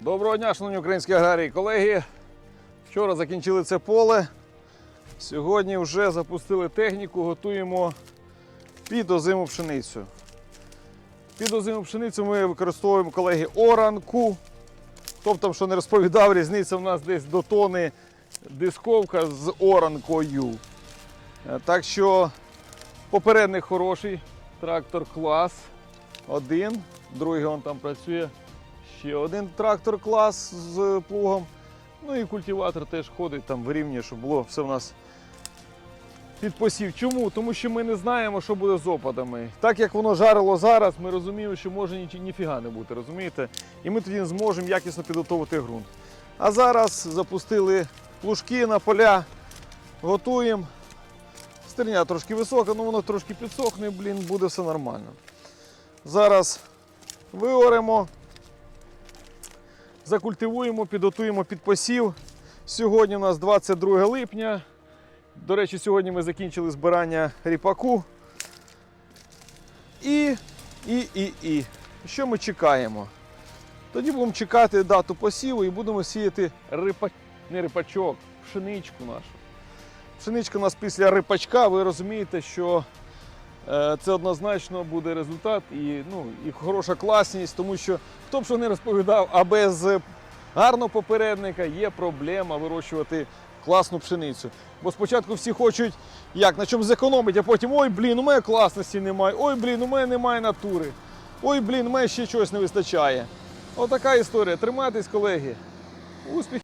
Доброго дня, шановні українські аграрії колеги. Вчора закінчили це поле. Сьогодні вже запустили техніку, готуємо під озиму пшеницю. Під озиму пшеницю ми використовуємо колеги оранку. Там що не розповідав, різниця в нас десь до тони дисковка з оранкою. Е, Так що попередник хороший, трактор клас. Один, другий он там працює. Ще один трактор клас з плугом. Ну і культиватор теж ходить, там вирівнює, щоб було все в нас під посів. Чому? Тому що ми не знаємо, що буде з опадами. Так як воно жарило зараз, ми розуміємо, що може ні, ніфіга не бути, розумієте? І ми тоді не зможемо якісно підготувати ґрунт. А зараз запустили плужки на поля, готуємо. Стерня трошки висока, ну воно трошки підсохне, блін, буде все нормально. Зараз виоремо, закультивуємо, підготуємо під посів. Сьогодні у нас 22 липня. До речі, сьогодні ми закінчили збирання ріпаку. І, і, і, і. Що ми чекаємо? Тоді будемо чекати дату посіву і будемо сіяти рипа... не рипачок, пшеничку нашу. Пшеничка у нас після рипачка, ви розумієте, що це однозначно буде результат і, ну, і хороша класність, тому що хто б що не розповідав, а без гарного попередника є проблема вирощувати класну пшеницю. Бо спочатку всі хочуть як, на чому зекономити, а потім ой, блін, у мене класності немає, ой, блін, у мене немає натури. Ой, блін, у мене ще чогось не вистачає. Отака історія. Тримайтесь, колеги. Успіх!